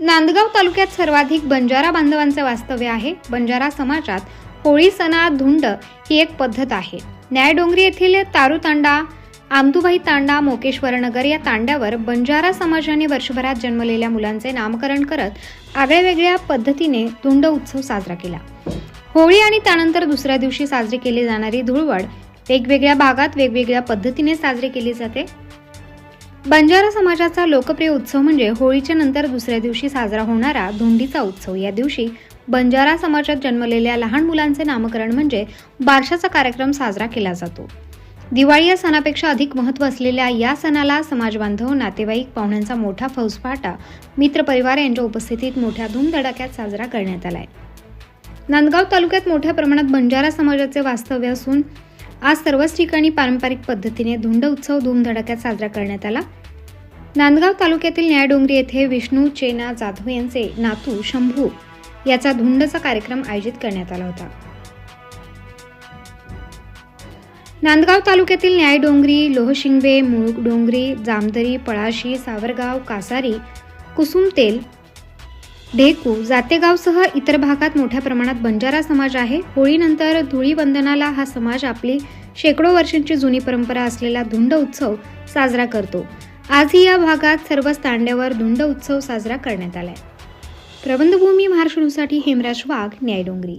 नांदगाव तालुक्यात सर्वाधिक बंजारा बांधवांचे वास्तव्य आहे. बंजारा समाजात होळी सणात धुंड ही एक पद्धत आहे. न्यायडोंगरी येथील तारू तांडा आमदुभाई तांडा मोकेश्वरनगर या तांड्यावर बंजारा समाजाने वर्षभरात जन्मलेल्या मुलांचे नामकरण करत आगळ्यावेगळ्या पद्धतीने धुंड उत्सव साजरा केला. होळी आणि त्यानंतर दुसऱ्या दिवशी साजरी केली जाणारी धुळवड वेगवेगळ्या भागात वेगवेगळ्या पद्धतीने साजरी केली जाते. बंजारा समाजाचा लोकप्रिय उत्सव म्हणजे होळीच्या नंतर दुसऱ्या दिवशी साजरा होणारा धुंडीचा उत्सव. या दिवशी बंजारा समाजात जन्मलेल्या लहान मुलांचे नामकरण म्हणजे बारशाचा कार्यक्रम साजरा केला जातो. दिवाळी या सणापेक्षा अधिक महत्त्व असलेल्या या सणाला समाजबांधव नातेवाईक पाहुण्यांचा मोठा फौजफाटा मित्रपरिवार यांच्या उपस्थितीत मोठ्या धूमधडाक्यात साजरा करण्यात आलाय. नांदगाव तालुक्यात मोठ्या प्रमाणात बंजारा समाजाचे वास्तव्य असून आज सर्वच ठिकाणी पारंपरिक पद्धतीने धुंड उत्सव धूमधडाक्यात साजरा करण्यात आला. नांदगाव तालुक्यातील न्यायडोंगरी येथे विष्णू चेना जाधव यांचे नातू शंभू याचा धुंडचा कार्यक्रम आयोजित करण्यात आला होता. नांदगाव तालुक्यातील न्यायडोंगरी लोहशिंगवे मुळूक डोंगरी जामदरी पळाशी सावरगाव कासारी कुसुमतेल ढेकू जातेगावसह इतर भागात मोठ्या प्रमाणात बंजारा समाज आहे. होळीनंतर धुळीवंदनाला हा समाज आपली शेकडो वर्षांची जुनी परंपरा असलेला धुंड उत्सव साजरा करतो. आजही या भागात सर्वच तांड्यावर धुंड उत्सव साजरा करण्यात आलाय. प्रबंधभूमी महाराष्ट्र हेमराज वाघ न्यायडोंगरी.